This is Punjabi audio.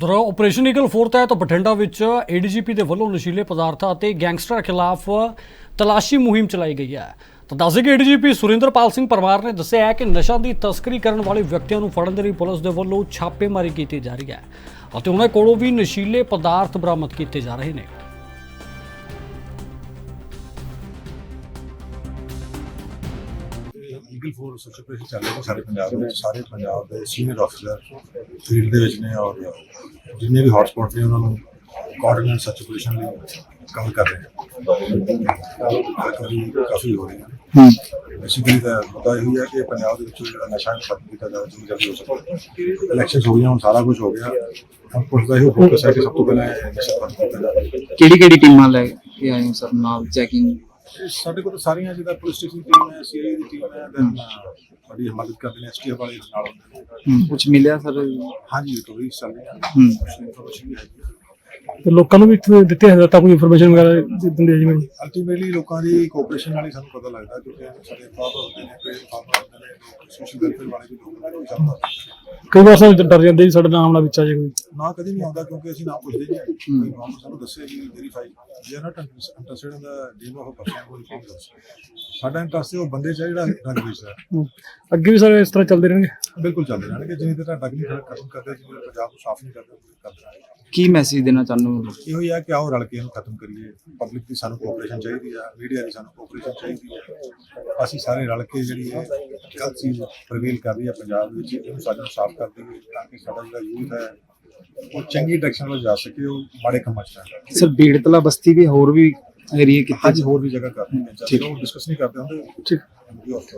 ਦੌਰਾ ਆਪਰੇਸ਼ਨ ਈਗਲ ਫੋਰ ਤਹਿਤ ਬਠਿੰਡਾ ਵਿੱਚ ਏਡੀਜੀਪੀ ਦੇ ਵੱਲੋਂ ਨਸ਼ੀਲੇ ਪਦਾਰਥਾਂ ਅਤੇ ਗੈਂਗਸਟਰਾਂ ਖਿਲਾਫ ਤਲਾਸ਼ੀ ਮੁਹਿੰਮ ਚਲਾਈ ਗਈ ਹੈ। ਤਾਂ ਦੱਸਦੇ ਕਿ ਏਡੀਜੀਪੀ ਸੁਰਿੰਦਰਪਾਲ ਸਿੰਘ ਪਰਮਾਰ ਨੇ ਦੱਸਿਆ ਹੈ ਕਿ ਨਸ਼ਾ ਦੀ ਤਸਕਰੀ ਕਰਨ ਵਾਲੇ ਵਿਅਕਤੀਆਂ ਨੂੰ ਫੜਨ ਦੇ ਲਈ ਪੁਲਿਸ ਦੇ ਵੱਲੋਂ ਛਾਪੇਮਾਰੀ ਕੀਤੀ ਜਾ ਰਹੀ ਹੈ ਅਤੇ ਉਹਨਾਂ ਕੋਲੋਂ ਵੀ ਨਸ਼ੀਲੇ ਪਦਾਰਥ ਬਰਾਮਦ ਕੀਤੇ ਜਾ ਰਹੇ ਨੇ। ਲੀਗਲ ਫੋਰਸ ਸੱਚ ਆਪਰੇਸ਼ਨ ਚੱਲ ਰਿਹਾ ਸਾਰੇ ਪੰਜਾਬ ਦੇ ਵਿੱਚ ਸਾਰੇ ਪੰਜਾਬ ਦੇ ਸੀਨੀਅਰ ਅਫਸਰ ਫੀਲਡ ਦੇ ਵਿੱਚ ਨੇ ਔਰ ਜਿੰਨੇ ਵੀ ਹੌਟਸਪੌਟ ਨੇ ਉਹਨਾਂ ਨੂੰ ਕੋਆਰਡੀਨੇਟ ਸੱਚ ਆਪਰੇਸ਼ਨ ਲਈ ਕੰਮ ਕਰ ਰਹੇ ਹਨ ਕਾਫੀ ਕਾਫੀ ਹੋ ਰਹੀ। ਹੈ। ਬੇਸਿਕਲੀ ਤਾਂ ਮੁੱਦਾ ਇਹ ਹੈ ਕਿ ਪੰਜਾਬ ਦੇ ਵਿੱਚ ਜਿਹੜਾ ਨਸ਼ਾ ਖਤਮ ਕੀਤਾ ਜਾਵੇ ਜਿੰਨੀ ਜਲਦੀ ਹੋ ਸਕੇ। ਇਲੈਕਸ਼ਨ ਹੋ ਗਈਆਂ ਹੁਣ ਸਾਰਾ ਕੁਝ ਹੋ ਗਿਆ। ਹੁਣ ਪੁਲਿਸ ਦਾ ਇਹ ਫੋਕਸ ਹੈ ਕਿ ਸਭ ਤੋਂ ਪਹਿਲਾਂ ਨਸ਼ਾ ਖਤਮ ਕੀਤਾ ਜਾਵੇ। ਕਿਹੜੀ ਕਿਹੜੀ ਟੀਮਾਂ ਲੈ ਕੇ ਆਏ ਹੋ ਸਰ ਨਾਲ ਚੈਕਿੰਗ ਸਾਡੇ ਕੋਲ ਸਾਰੀਆਂ ਜਿਹਦਾ ਪੁਲਿਸ ਸਟੇਸ਼ਨ ਟੀਮ ਹੈ ਸੀਆਈ ਦੀ ਟੀਮ ਹੈ ਅਹ, ਸਾਡੀ ਮਦਦ ਕਰਦੇ ਨੇ ਐਸਟੀਐਫ ਵਾਲੇ ਨਾਲ। ਹੁੰਦੇ ਨੇ। ਕੁਝ ਮਿਲਿਆ ਸਰ? ਹਾਂਜੀ ਹੈ। ਹੂੰ। ਇਨਫੋਰਮੇਸ਼ਨ ਵੀ ਹੈਗੀ ਤੇ ਲੋਕਾਂ ਨੂੰ ਵੀ ਇੱਥੇ ਦਿੱਤੇ ਹਦਾਇਤਾਂ ਕੋਈ ਇਨਫੋਰਮੇਸ਼ਨ ਵਗੈਰਾ ਦਿੰਦੇ ਆ ਜਿਵੇਂ ਅਲਟੀਮੇਟਲੀ ਲੋਕਾਂ ਦੀ ਕੋਆਪਰੇਸ਼ਨ ਨਾਲ ਹੀ ਸਾਨੂੰ ਪਤਾ ਲੱਗਦਾ ਕਿਉਂਕਿ ਸਾਡੇ ਫਾਰਮਰ ਹੁੰਦੇ ਨੇ ਪੇਡ ਫਾਰਮਰ ਹੁੰਦੇ ਨੇ ਸੋਸ਼ਲ ਵੈਲਫੇਅਰ ਵਾਲੇ ਵੀ ਲੋਕ ਨੇ ਚੱਲਦਾ ਕਈ ਵਾਰ ਸਾਨੂੰ ਡਰ ਜਾਂਦੇ ਜੀ ਸਾਡਾ ਨਾਮ ਨਾ ਵਿੱਚ ਆ ਜਾਏ ਕੋਈ। ਨਾ ਕਦੀ ਨਹੀਂ ਆਉਂਦਾ ਕਿਉਂਕਿ ਅਸੀਂ ਨਾ ਪੁੱਛਦੇ ਨਹੀਂ ਹੈਗੇ। ਸਾਨੂੰ ਦੱਸੇ ਕਿ verify we are not interested in the name of person ਕੋਈ ਸਾਡਾ ਇੰਟਰਸਟ ਉਹ ਬੰਦੇ ਚ ਹੈ ਜਿਹੜਾ ਡਰਗ ਵੇਚਦਾ ਹੈ। ਅੱਗੇ ਵੀ ਸਾਰੇ ਇਸ ਤਰ੍ਹਾਂ ਚੱਲਦੇ ਰਹਿਣਗੇ? ਬਿਲਕੁਲ ਚੱਲਦੇ ਰਹਿਣਗੇ। ਜਿੰਨੀ ਦੇਰ ਤੱਕ ਨਹੀਂ ਖਤਮ ਕਰਦੇ ਜਿੰਨੀ ਦੇਰ ਪੰਜਾਬ ਨੂੰ ਸਾਫ਼ ਨਹੀਂ ਕਰਦੇ ਰਹਿਣਗੇ। ਕੀ ਮੈਸੇਜ ਦੇਣਾ ਚਾਹੁੰਦੇ ਹੋ? ਇਹੋ ਹੀ ਹੈ ਕਿ ਆਓ ਰਲ ਕੇ ਇਹਨੂੰ ਖਤਮ ਕਰੀਏ। ਪਬਲਿਕ ਦੀ ਸਾਨੂੰ ਕੋਆਪਰੇਸ਼ਨ ਚਾਹੀਦੀ ਆ ਮੀਡੀਆ ਦੀ ਸਾਨੂੰ ਕੋਆਪਰੇਸ਼ਨ ਚਾਹੀਦੀ ਹੈ ਅਸੀਂ ਸਾਰੇ ਰਲ ਕੇ ਜਿਹੜੀ ਇਹ ਚੀਜ਼ ਪ੍ਰਵੇਲ ਕਰ ਰਹੀ ਹੈ ਪੰਜਾਬ ਵਿੱਚ ਇਹਨੂੰ ਸਾਡੇ ਨੂੰ ਸਾਫ਼ ਕਰ ਦਈਏ ਤਾਂ ਕਿ ਸਾਡਾ ਜਿਹੜਾ ਯੂਥ ਹੈ ਉਹ ਚੰਗੀ ਡਾਇਰੈਕਸ਼ਨ ਵੱਲ ਜਾ ਸਕੇ ਉਹ ਮਾੜੇ ਕੰਮਾਂ 'ਚ ਨਾ ਜਾਏ ਸਰ ਬੀੜਤਲਾ ਬਸਤੀ ਵੀ ਹੋਰ ਵੀ ਏਰੀਆ ਕਿੱਥੇ ਹਾਂਜੀ ਹੋਰ ਵੀ ਜਗ੍ਹਾ ਕਰਦੇ ਨੇ ਜਦੋਂ ਡਿਸਕਸ ਨਹੀਂ ਕਰਦੇ ਹੁੰਦੇ। ਠੀਕ।